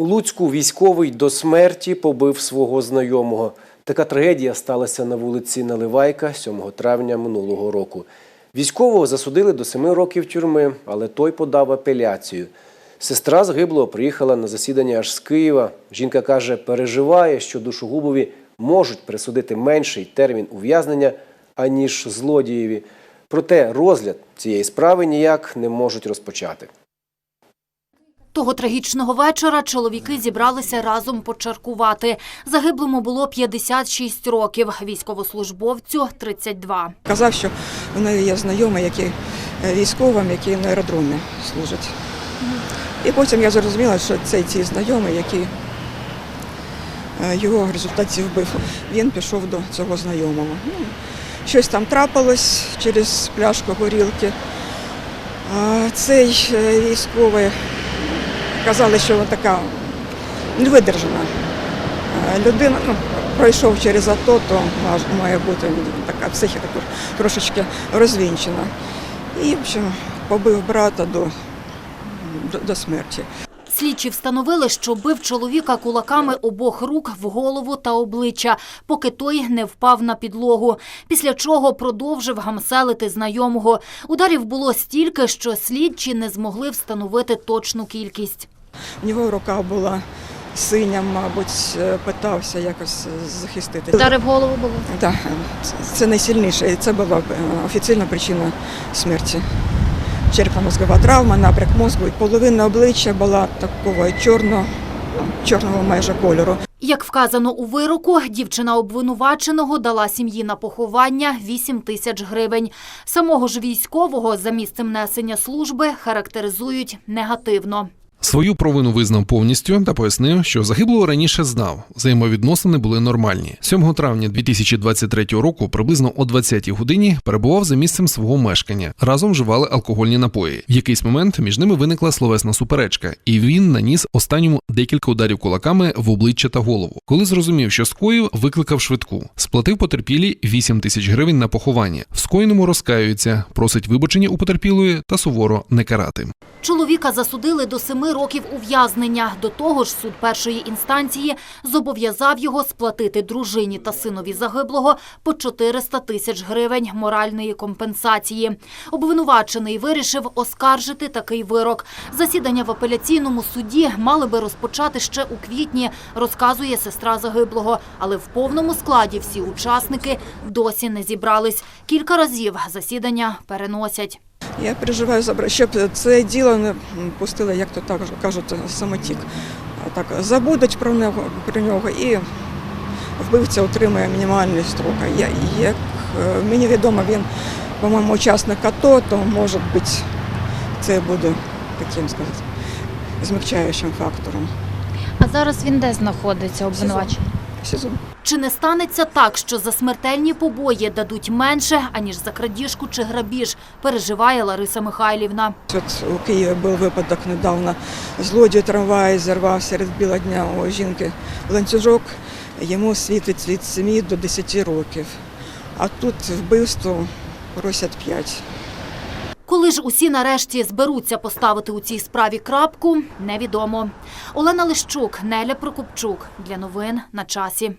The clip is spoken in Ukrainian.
Луцьку військовий до смерті побив свого знайомого. Така трагедія сталася на вулиці Наливайка 7 травня минулого року. Військового засудили до 7 років тюрми, але той подав апеляцію. Сестра загиблого приїхала на засідання аж з Києва. Жінка каже, переживає, що душогубові можуть присудити менший термін ув'язнення, аніж злодієві. Проте розгляд цієї справи ніяк не можуть розпочати. Того трагічного вечора чоловіки зібралися разом почаркувати. Загиблому було 56 років, військовослужбовцю – 32. Казав, що в неї є знайомий, який е, військовим, який на аеродромі служить. І потім я зрозуміла, що це ті знайомий, який е, його в результаті вбив. Він пішов до цього знайомого. Ну, щось там трапилось через пляшку горілки. Цей е, військовий казали, що вона така невидержана е, людина. Ну, пройшов через АТО, то має бути така психіка трошечки розвінчена. І, в общем, побив брата до, до, до смерті. Слідчі встановили, що бив чоловіка кулаками обох рук в голову та обличчя, поки той не впав на підлогу. Після чого продовжив гамселити знайомого. Ударів було стільки, що слідчі не змогли встановити точну кількість. У нього рука була синя, мабуть, е, питався якось захистити. Удари в голову було. Так, це- найсильніше, і це була е, офіційна причина смерті. Черепно-мозгова травма, напряг мозку, і половина обличчя була такого чорного, чорного майже кольору. Як вказано у вироку, дівчина обвинуваченого дала сім'ї на поховання 8 тисяч гривень. Самого ж військового за місцем несення служби характеризують негативно. Свою провину визнав повністю та пояснив, що загиблого раніше знав. Взаємовідносини були нормальні. 7 травня 2023 року, приблизно о 20-й годині, перебував за місцем свого мешкання. Разом вживали алкогольні напої. В якийсь момент між ними виникла словесна суперечка, і він наніс останньому декілька ударів кулаками в обличчя та голову. Коли зрозумів, що скоїв, викликав швидку. Сплатив потерпілій 8 тисяч гривень на поховання. В скоєному розкаюється, просить вибачення у потерпілої та суворо не карати. Чоловіка засудили до семи років ув'язнення. До того ж, суд першої інстанції зобов'язав його сплатити дружині та синові загиблого по 400 тисяч гривень моральної компенсації. Обвинувачений вирішив оскаржити такий вирок. Засідання в апеляційному суді мали би розпочати ще у квітні, розказує сестра загиблого. Але в повному складі всі учасники досі не зібрались. Кілька разів засідання переносять. Я переживаю щоб це діло не пустили, як то так кажуть, самотік. Так забудуть про нього про нього і вбивця отримає мінімальний строк. Я, як е, мені відомо, він, по-моєму, учасник АТО, то може бути це буде таким сказати, змягчаючим фактором. А зараз він де знаходиться обвинувачений? СІЗО. Чи не станеться так, що за смертельні побої дадуть менше, аніж за крадіжку чи грабіж, переживає Лариса Михайлівна. От у Києві був випадок недавно. Злодій трамваю зірвав серед біла дня у жінки ланцюжок. Йому світить від 7 до 10 років. А тут вбивство просять 5. Коли ж усі нарешті зберуться поставити у цій справі крапку, невідомо. Олена Лищук, Неля Прокопчук. Для новин на часі.